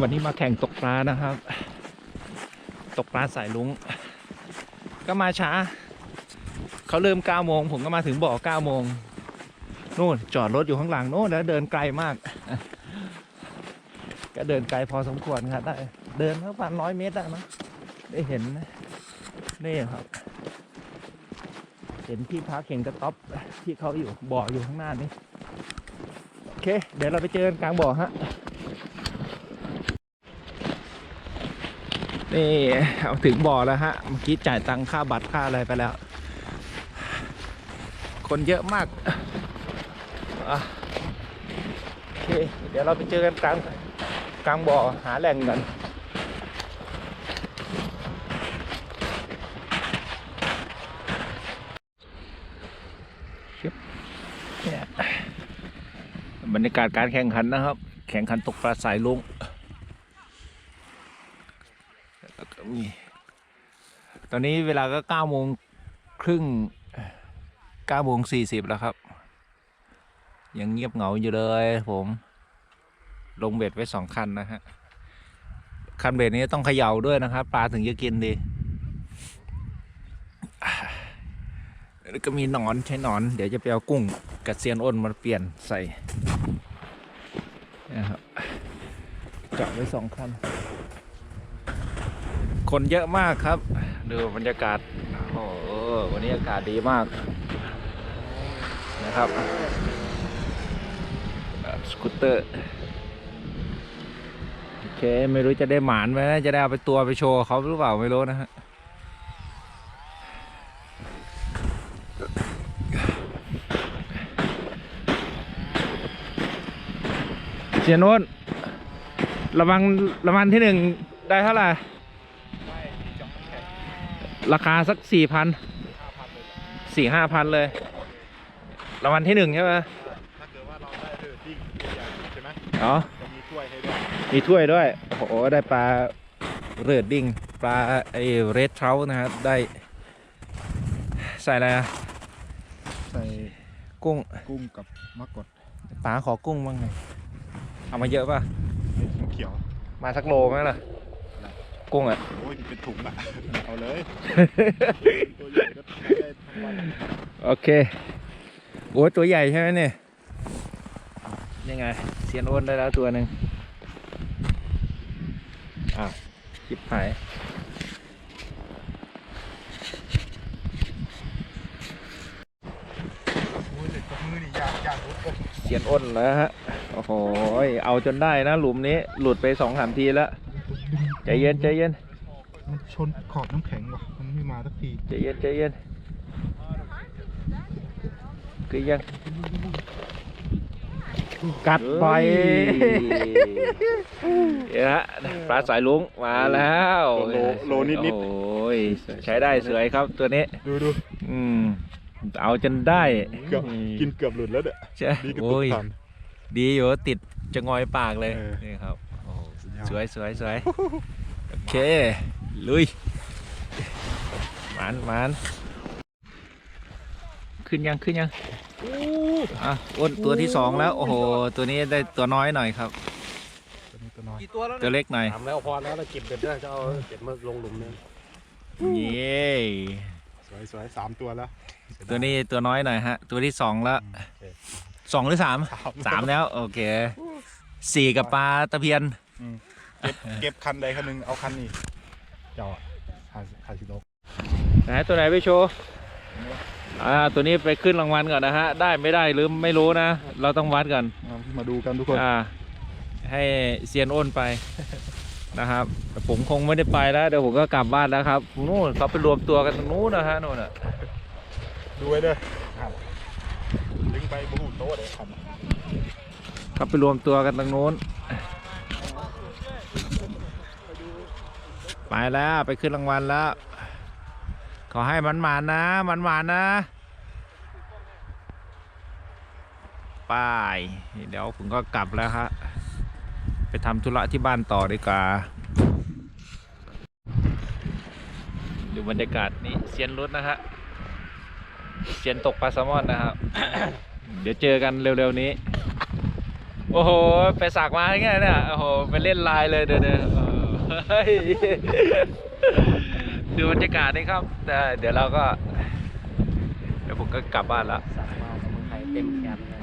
วันนี้มาแข่งตกปลานะครับ ตกปลาสายลุง ก็มาช้า เขาเริ่ม9โมงผมก็มาถึงบ่อ9โมงนู่นจอดรถอยู่ข้างหลังโน่นแล้วเดินไกลมาก ก็เดินไกลพอสมควรครับได้เดินประมาณร้อยเมตรได้มั้งได้เห็นนี่ครับ เห็นที่พักเห็นกระต๊อบที่เขาอยู่บ่ออยู่ข้างหน้านี่โอเค เดี๋ยวเราไปเจอกันกลางบ่อฮะ นี่เอาถึงบ่อแล้วฮะ เมื่อกี้จ่ายตังค่าบัตรค่าอะไรไปแล้ว คนเยอะมากโอเค เดี๋ยวเราไปเจอกันกลางกลางบ่อหาแหล่งกันบรรยากาศการแข่งขันนะครับ แข่งขันตกปลาสายลุง แล้วก็มีตอนนี้เวลาก็เก้าโมงครึ่งเก้าโมงสี่สิบแล้วครับ ยังเงียบเหงาอยู่เลยผม ลงเบ็ดไว้สองคันนะฮะ คันเบ็ดนี้ต้องเขย่าด้วยนะครับ ปลาถึงจะกินดีแล้วก็มีหนอนใช้หนอน เดี๋ยวจะไปเอากุ้งกับเซียนอ้นมาเปลี่ยนใส่นะครับเจาะไว้สองคัน คนเยอะมากครับ ดูบรรยากาศโอ้วันนี้อากาศดีมากนะครับสกูตเตอร์โอเคไม่รู้จะได้หมานไหมจะได้เอาไปตัวไปโชว์เขาหรือเปล่าไม่รู้นะฮะเสียโน้นระวังระวังที่หนึ่งได้เท่าไหร่ ราคาสักสี่พันสี่ห้าพันเลยรางวัลที่หนึ่งใช่ไหมถ้าเกิดว่าเราได้เรอดิ้งใหญ่ใช่ไหมอ๋อจะมีถ้วยให้ด้วยมีถ้วยด้วย โอ้โหได้ปลาเรือดดิ้งปลาไอเรดเทรานะครับได้ ใส่อะไรอะใส่กุ้งกุ้งกับมะกดป๋าขอกุ้งบ้างไงเอามาเยอะป่ะน้ำเขียวมาสักโลไหมล่ะ กุ้งอะ โอ้ยเป็นถุงอะเอาเลยตัวใหญ่ก็ได้ทั้งวันโอเค โอ้ยตัวใหญ่ใช่ไหมเนี่ยยังไงเซียนอ้นได้แล้วตัวหนึ่งอ้าวชิบหาย โอ้ยเด็กกับมือนี่ยากยากรุดเลยเซียนอ้นแล้วฮะ โอ้โห เอาจนได้นะหลุมนี้ หลุดไปสองสามทีแล้ว ใจเย็นใจเย็นมันชนขอบน้ำแข็งว่ะมันไม่มาสักทีใจเย็นใจเย็นคือยังกัดไปเนี่ยฮะปลาสายลุงมาแล้วโลโลนิดนิดโอ้ยใช้ได้สวยครับตัวนี้ ดูดูอืมเอาจนได้เกือบกินเกือบหลุดแล้วเด้อใช่ดีกับโอ้ตุ๊กยตันดีอยู่ว่าติดจะงอยปากเลยเออนี่ครับโอ้โหสุดยอดสวยสวยสวย โอเค ลุยหมานหมานขึ้นยังขึ้นยังอะอ้นตัวที่สองแล้ว โอ้โห ตัวนี้ได้ตัวน้อยหน่อยครับตัวนี้ตัวน้อยกี่ตัวแล้วตัวเล็กหน่อยถามแล้วพอแล้วเราเก็บเบ็ดได้จะเอาเบ็ดมาลงหลุมเนี่ยเย้สวยสวยสามตัวแล้ว ตัวนี้ตัวน้อยหน่อยฮะ ตัวที่สองแล้วสองหรือสามสามสามแล้ว โอเคสี่กับปลาตะเพียน เก็บเก็บคันใดคันหนึ่งเอาคันนี้เจ้าอะคาคาสิโลกไหนตัวไหนไปโชว์อ่าตัวนี้ไปขึ้นรางวัลก่อนนะฮะ ได้ไม่ได้หรือไม่รู้นะ เราต้องวัดกัน มาดูกันทุกคนอ่าให้เซียนอ้นไปนะครับแต่ผมคงไม่ได้ไปแล้วเดี๋ยวผมก็กลับบ้านแล้วครับนู่นเขาไปรวมตัวกันตรงนู้นนะฮะนู่นอะดูไว้เด้อครับดึงไปบูโต๊ะเลยครับเขาไปรวมตัวกันตรงนู้น ไปแล้วไปขึ้นรางวัลแล้ว ขอให้มันหมานนะมันหมานนะป้ายเดี๋ยวผมก็กลับแล้วฮะไปทำธุระที่บ้านต่อดีกว่าดูบรรยากาศนี่เซียนรุดนะฮะเซียนตกปลาแซลมอนนะครับ เดี๋ยวเจอกันเร็วๆนี้ โอ้โห ไปสักมาไงเนี่ย โอ้โห ไปเล่นไลน์เลยเดี๋ยวเดี๋ยวเอ ยดูบรรยากาศนี่ครับ แต่เดี๋ยวเราก็ เดี๋ยวผมก็กลับบ้านละสักมาสมุนไพรเต็มแคมป์เลย